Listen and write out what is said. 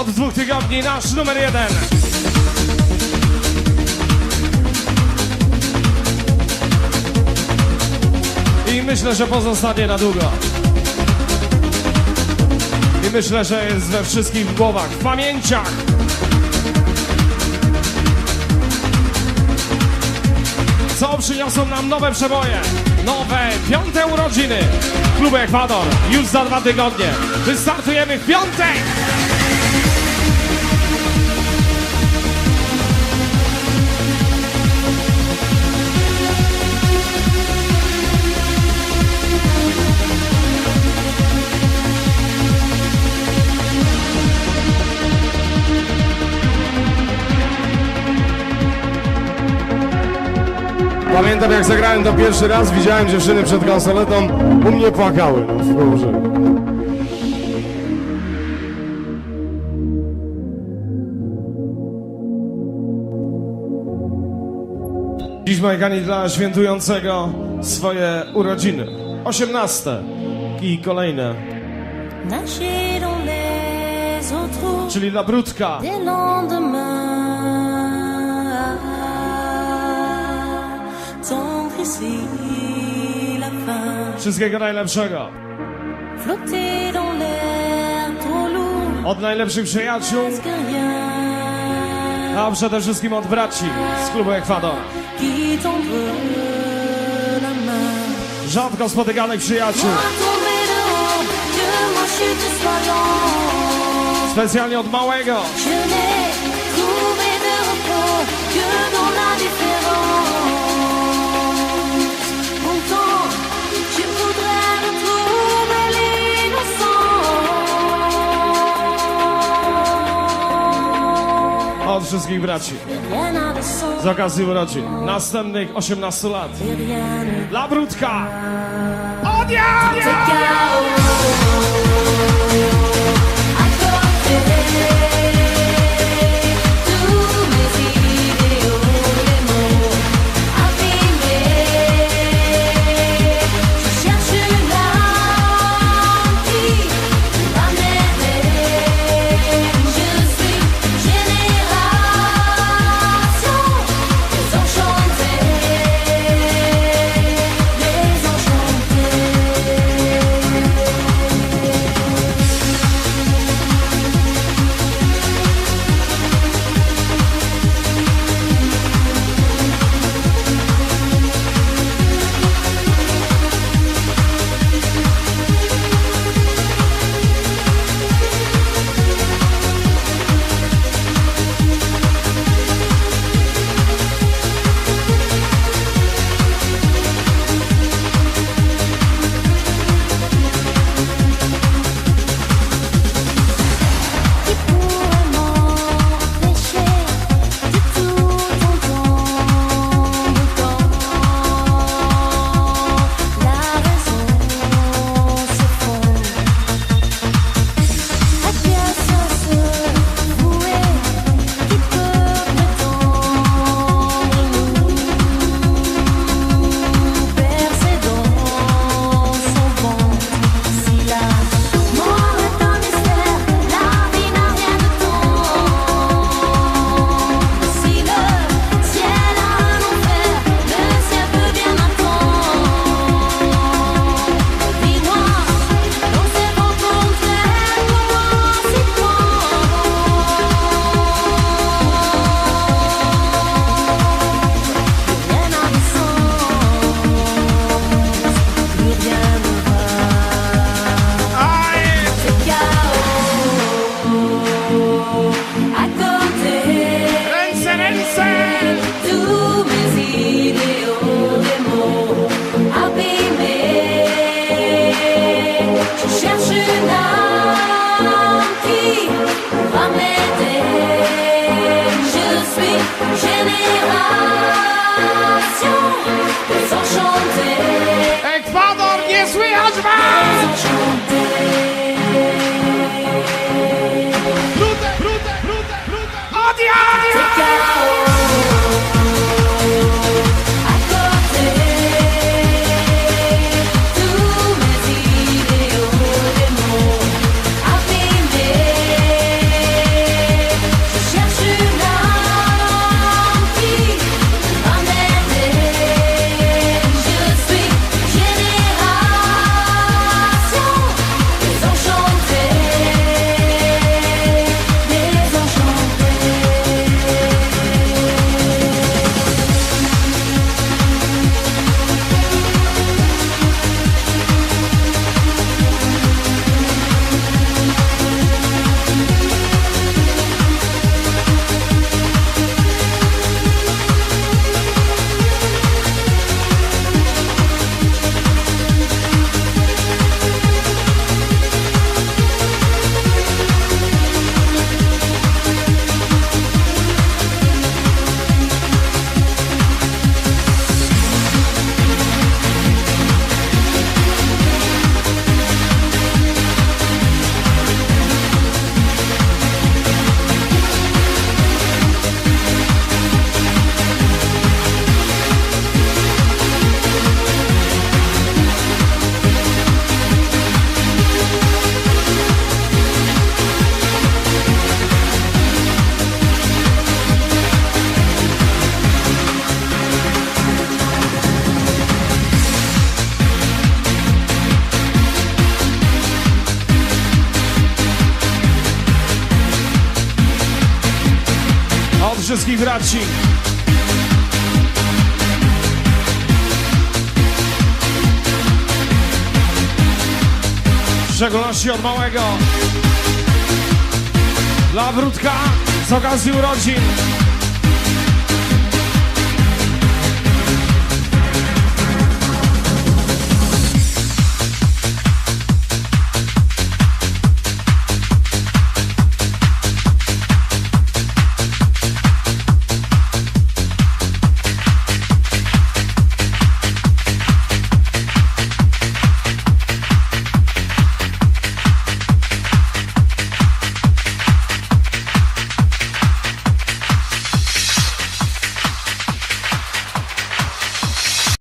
Od dwóch tygodni nasz numer jeden. I myślę, że pozostanie na długo. I myślę, że jest we wszystkich głowach, w pamięciach. Co przyniosą nam nowe przeboje? Nowe piąte urodziny klubu Ekwador. Już za dwa tygodnie. Wystartujemy w piątek! Pamiętam jak zagrałem to pierwszy raz, widziałem dziewczyny przed konsoletą, u mnie płakały. No, w górze. Dziś Majkani dla świętującego swoje urodziny. 18 i kolejne, czyli dla Brudka. Wszystkiego najlepszego. Od najlepszych przyjaciół, a przede wszystkim od braci z klubu Ekwador. Rzadko spotykanych przyjaciół. Specjalnie od małego. Je n'ai trouvé de repos que dans la différence. Wszystkich braci. Z okazji urodzin. Następnych 18 lat. Dla Brudka. Odjazd! Wszystkich braci. W szczególności od małego. Dla Wrótka z okazji urodzin